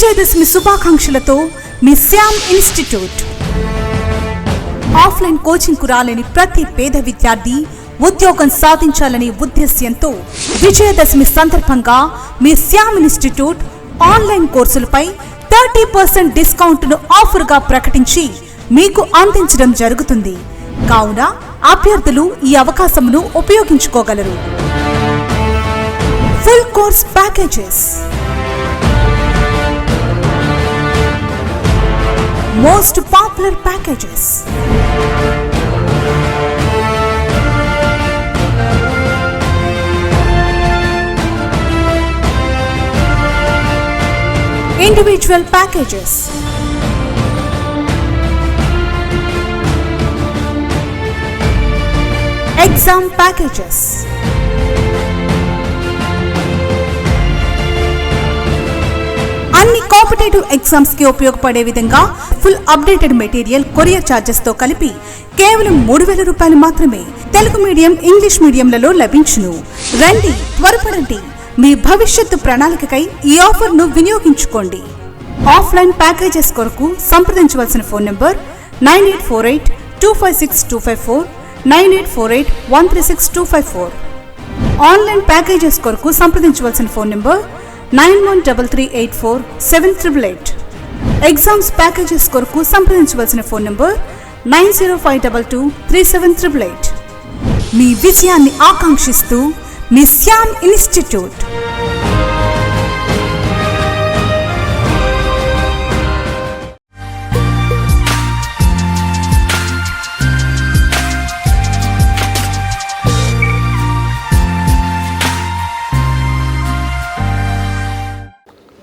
విజయదశమి శుభాకాంక్షలతో మీ Shyam institute. Offline కోచింగ్కు రాలేని ప్రతి పేద విద్యార్థి ఉద్యోగం సాధించాలనే ఉద్దేశ్యంతో విజయదశమి సందర్భంగా మీ శ్యామ్ ఇన్స్టిట్యూట్ ఆన్లైన్ కోర్సులపై థర్టీ పర్సెంట్ డిస్కౌంట్ను ఆఫర్గా ప్రకటించి మీకు అందించడం జరుగుతుంది. కావున అభ్యర్థులు ఈ అవకాశమును ఉపయోగించుకోగలరు. Full course packages. Most popular packages. Individual packages. Exam packages. అన్ని కాంపిటేటివ్ ఎగ్జామ్స్కి ఉపయోగపడే విధంగా ఫుల్ అప్డేటెడ్ మెటీరియల్ కొరియర్ ఛార్జెస్తో కలిపి కేవలం మూడు వేల రూపాయలు మాత్రమే తెలుగు మీడియం ఇంగ్లీష్ మీడియంలలో లభించును. రండి త్వరపడండి. మీ భవిష్యత్తు ప్రణాళికకై ఈ ఆఫర్ను వినియోగించుకోండి. ఆఫ్లైన్ ప్యాకేజెస్ కొరకు సంప్రదించవలసిన phone number nine eight four eight two five six two five four nine eight four eight one three six two five four. Online packages కొరకు సంప్రదించవలసిన phone number nine one double three eight four seven triple eight. Exams packages కొరకు సంప్రదించవలసిన phone number nine zero five double two three seven triple eight. మీ విజయాన్ని ఆకాంక్షిస్తూ మీ Shyam institute.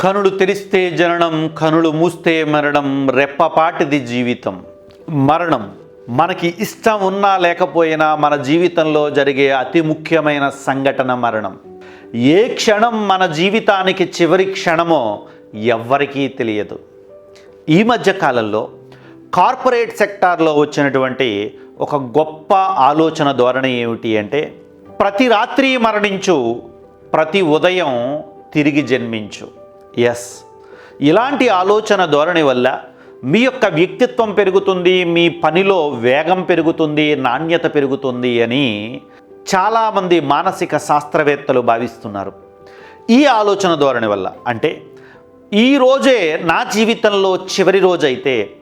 కనుడు తెరిస్తే జననం కనులు మూస్తే మరణం రెప్పపాటిది జీవితం. మరణం మనకి ఇష్టం ఉన్నా లేకపోయినా మన జీవితంలో జరిగే అతి ముఖ్యమైన సంఘటన మరణం. ఏ క్షణం మన జీవితానికి చివరి క్షణమో ఎవ్వరికీ తెలియదు. ఈ మధ్య కాలంలో కార్పొరేట్ సెక్టార్లో వచ్చినటువంటి ఒక గొప్ప ఆలోచన ధోరణి ఏమిటి అంటే ప్రతి రాత్రి మరణించు ప్రతి ఉదయం తిరిగి జన్మించు. ఎస్ ఇలాంటి ఆలోచన ధోరణి వల్ల మీ యొక్క వ్యక్తిత్వం పెరుగుతుంది మీ పనిలో వేగం పెరుగుతుంది నాణ్యత పెరుగుతుంది అని చాలామంది మానసిక శాస్త్రవేత్తలు భావిస్తున్నారు. ఈ ఆలోచన ధోరణి వల్ల అంటే ఈ రోజే నా జీవితంలో చివరి రోజైతే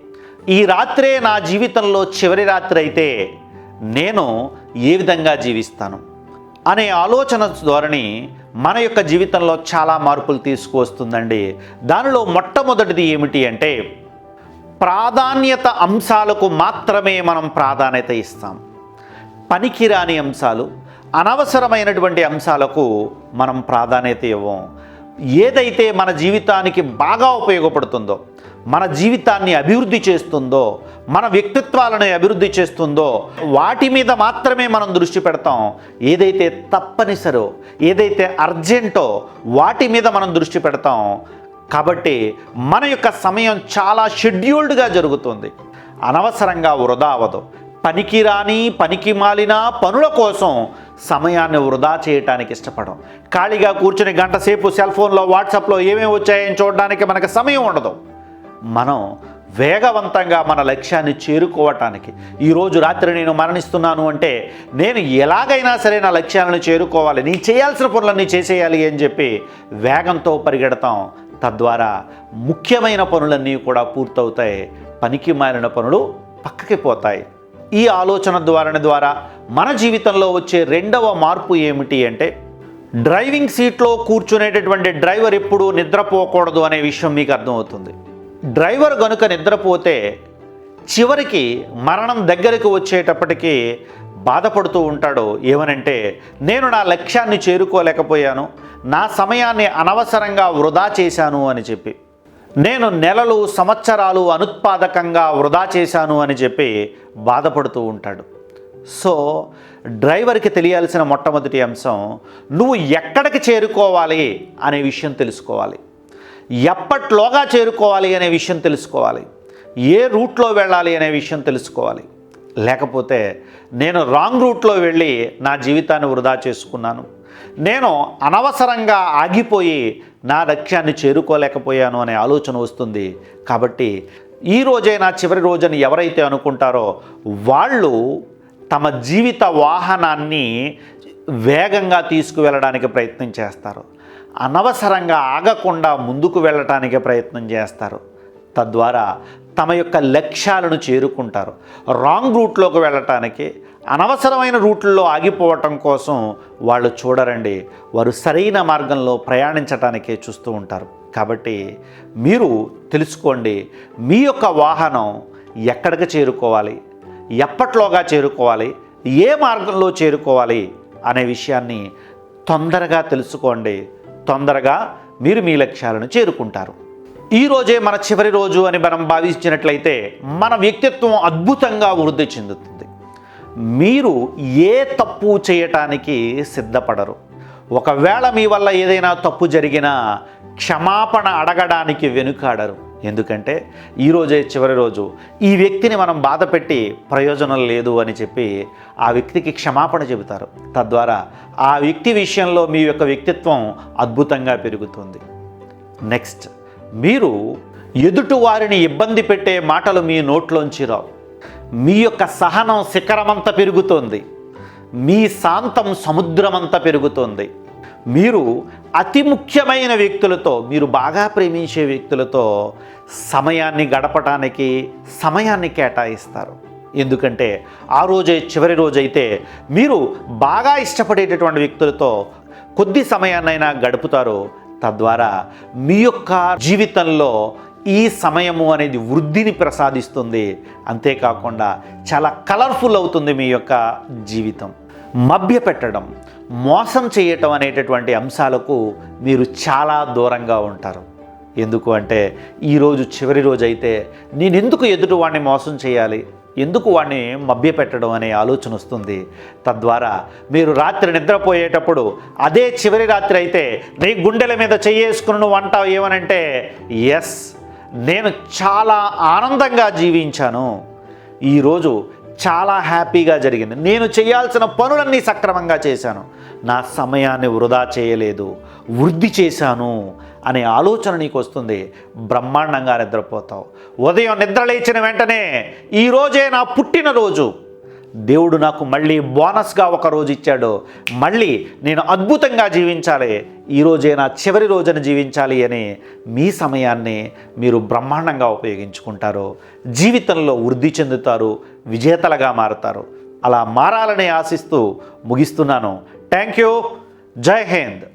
ఈ రాత్రే నా జీవితంలో చివరి రాత్రి అయితే నేను ఏ విధంగా జీవిస్తాను? అనే ఆలోచన ధోరణి మన యొక్క జీవితంలో చాలా మార్పులు తీసుకువస్తుందండి. దానిలో మొట్టమొదటిది ఏమిటి అంటే ప్రాధాన్యత అంశాలకు మాత్రమే మనం ప్రాధాన్యత ఇస్తాం. పనికిరాని అంశాలు అనవసరమైనటువంటి అంశాలకు మనం ప్రాధాన్యత ఇవ్వం. ఏదైతే మన జీవితానికి బాగా ఉపయోగపడుతుందో మన జీవితాన్ని అభివృద్ధి చేస్తుందో మన వ్యక్తిత్వాలను అభివృద్ధి చేస్తుందో వాటి మీద మాత్రమే మనం దృష్టి పెడతాం. ఏదైతే తప్పనిసరో ఏదైతే అర్జెంటో వాటి మీద మనం దృష్టి పెడతాం. కాబట్టి మన యొక్క సమయం చాలా షెడ్యూల్డ్గా జరుగుతుంది. అనవసరంగా వృధా అవ్వదు. పనికిరాని పనికి మాలిన పనుల కోసం సమయాన్ని వృధా చేయటానికి ఇష్టపడం ఖాళీగా కూర్చుని గంట సేపు సెల్ ఫోన్లో వాట్సాప్లో ఏమేమి వచ్చాయని చూడడానికి మనకు సమయం ఉండదు. మనం వేగవంతంగా మన లక్ష్యాన్ని చేరుకోవటానికి. ఈరోజు రాత్రి నేను మరణిస్తున్నాను అంటే నేను ఎలాగైనా సరే నా లక్ష్యాలను చేరుకోవాలి నీ చేయాల్సిన పనులన్నీ చేసేయాలి అని చెప్పి వేగంతో పరిగెడతాం. తద్వారా ముఖ్యమైన పనులన్నీ కూడా పూర్తవుతాయి పనికి మారిన పనులు పక్కకి పోతాయి. ఈ ఆలోచన ద్వారాని ద్వారా మన జీవితంలో వచ్చే రెండవ మార్పు ఏమిటి అంటే డ్రైవింగ్ సీట్లో కూర్చునేటటువంటి డ్రైవర్ ఎప్పుడూ నిద్రపోకూడదు అనే విషయం మీకు అర్థమవుతుంది. డ్రైవర్ గనుక నిద్రపోతే చివరికి మరణం దగ్గరకు వచ్చేటప్పటికి బాధపడుతూ ఉంటాడు. ఏమనంటే నేను నా లక్ష్యాన్ని చేరుకోలేకపోయాను నా సమయాన్ని అనవసరంగా వృధా చేశాను అని చెప్పి నేను నెలలు సంవత్సరాలు అనుత్పాదకంగా వృధా చేశాను అని చెప్పి బాధపడుతూ ఉంటాడు. సో డ్రైవర్కి తెలియాల్సిన మొట్టమొదటి అంశం నువ్వు ఎక్కడికి చేరుకోవాలి అనే విషయం తెలుసుకోవాలి. ఎప్పట్లోగా చేరుకోవాలి అనే విషయం తెలుసుకోవాలి. ఏ రూట్లో వెళ్ళాలి అనే విషయం తెలుసుకోవాలి. లేకపోతే నేను రాంగ్ రూట్లో వెళ్ళి నా జీవితాన్ని వృధా చేసుకున్నాను. నేను అనవసరంగా ఆగిపోయి నా లక్ష్యాన్ని చేరుకోలేకపోయాను అనే ఆలోచన వస్తుంది. కాబట్టి ఈ రోజైనా చివరి రోజని ఎవరైతే అనుకుంటారో వాళ్ళు తమ జీవిత వాహనాన్ని వేగంగా తీసుకువెళ్ళడానికి ప్రయత్నం చేస్తారు. అనవసరంగా ఆగకుండా ముందుకు వెళ్ళటానికి ప్రయత్నం చేస్తారు. తద్వారా తమ యొక్క లక్ష్యాలను చేరుకుంటారు. రాంగ్ రూట్లోకి వెళ్ళటానికి అనవసరమైన రూట్లలో ఆగిపోవటం కోసం వాళ్ళు చూడరండి వారు సరైన మార్గంలో ప్రయాణించటానికే చూస్తూ ఉంటారు. కాబట్టి మీరు తెలుసుకోండి మీ యొక్క వాహనం ఎక్కడికి చేరుకోవాలి ఎప్పట్లోగా చేరుకోవాలి ఏ మార్గంలో చేరుకోవాలి అనే విషయాన్ని తొందరగా తెలుసుకోండి. తొందరగా మీరు మీ లక్ష్యాలను చేరుకుంటారు. ఈ రోజే మన చివరి రోజు అని మనం భావించినట్లయితే మన వ్యక్తిత్వం అద్భుతంగా వృద్ధి చెందుతుంది. మీరు ఏ తప్పు చేయటానికి సిద్ధపడరు. ఒకవేళ మీ వల్ల ఏదైనా తప్పు జరిగినా క్షమాపణ అడగడానికి వెనుకాడరు. ఎందుకంటే ఈరోజే చివరి రోజు. ఈ వ్యక్తిని మనం బాధ పెట్టి ప్రయోజనం లేదు అని చెప్పి ఆ వ్యక్తికి క్షమాపణ చెబుతారు. తద్వారా ఆ వ్యక్తి విషయంలో మీ యొక్క వ్యక్తిత్వం అద్భుతంగా పెరుగుతుంది. నెక్స్ట్ మీరు ఎదుటి వారిని ఇబ్బంది పెట్టే మాటలు మీ నోట్లోంచి రావు. మీ యొక్క సహనం శిఖరమంతా పెరుగుతోంది. మీ శాంతం సముద్రమంతా పెరుగుతోంది. మీరు అతి ముఖ్యమైన వ్యక్తులతో మీరు బాగా ప్రేమించే వ్యక్తులతో సమయాన్ని గడపటానికి సమయాన్ని కేటాయిస్తారు. ఎందుకంటే ఆ రోజే చివరి రోజైతే మీరు బాగా ఇష్టపడేటటువంటి వ్యక్తులతో కొద్ది సమయాన్నైనా గడుపుతారు. తద్వారా మీ యొక్క జీవితంలో ఈ సమయము అనేది వృద్ధిని ప్రసాదిస్తుంది. అంతేకాకుండా చాలా కలర్ఫుల్ అవుతుంది మీ యొక్క జీవితం. మభ్యపెట్టడం మోసం చేయటం అనేటటువంటి అంశాలకు మీరు చాలా దూరంగా ఉంటారు. ఎందుకు అంటే ఈరోజు చివరి రోజు అయితే నేను ఎందుకు ఎదుటి వాడిని మోసం చేయాలి? ఎందుకు వాడిని మభ్యపెట్టడం అనే ఆలోచన వస్తుంది. తద్వారా మీరు రాత్రి నిద్రపోయేటప్పుడు అదే చివరి రాత్రి అయితే నీ గుండెల మీద చెయ్యేసుకుని నువ్వు అంటావు ఏమనంటే ఎస్ నేను చాలా ఆనందంగా జీవించాను. ఈరోజు చాలా హ్యాపీగా జరిగింది. నేను చేయాల్సిన పనులన్నీ సక్రమంగా చేశాను. నా సమయాన్ని వృధా చేయలేదు. వృద్ధి చేశాను అనే ఆలోచన నీకు వస్తుంది బ్రహ్మాండంగా నిద్రపోతావు. ఉదయం నిద్ర లేచిన వెంటనే ఈరోజే నా పుట్టినరోజు. దేవుడు నాకు మళ్ళీ బోనస్గా ఒక రోజు ఇచ్చాడు. మళ్ళీ నేను అద్భుతంగా జీవించాలి. ఈరోజే నా చివరి రోజున జీవించాలి అని మీ సమయాన్ని మీరు బ్రహ్మాండంగా ఉపయోగించుకుంటారు. జీవితంలో వృద్ధి చెందుతారు. విజేతలుగా మారుతారు. అలా మారాలని ఆశిస్తూ ముగిస్తున్నాను. Thank you. జై హింద్.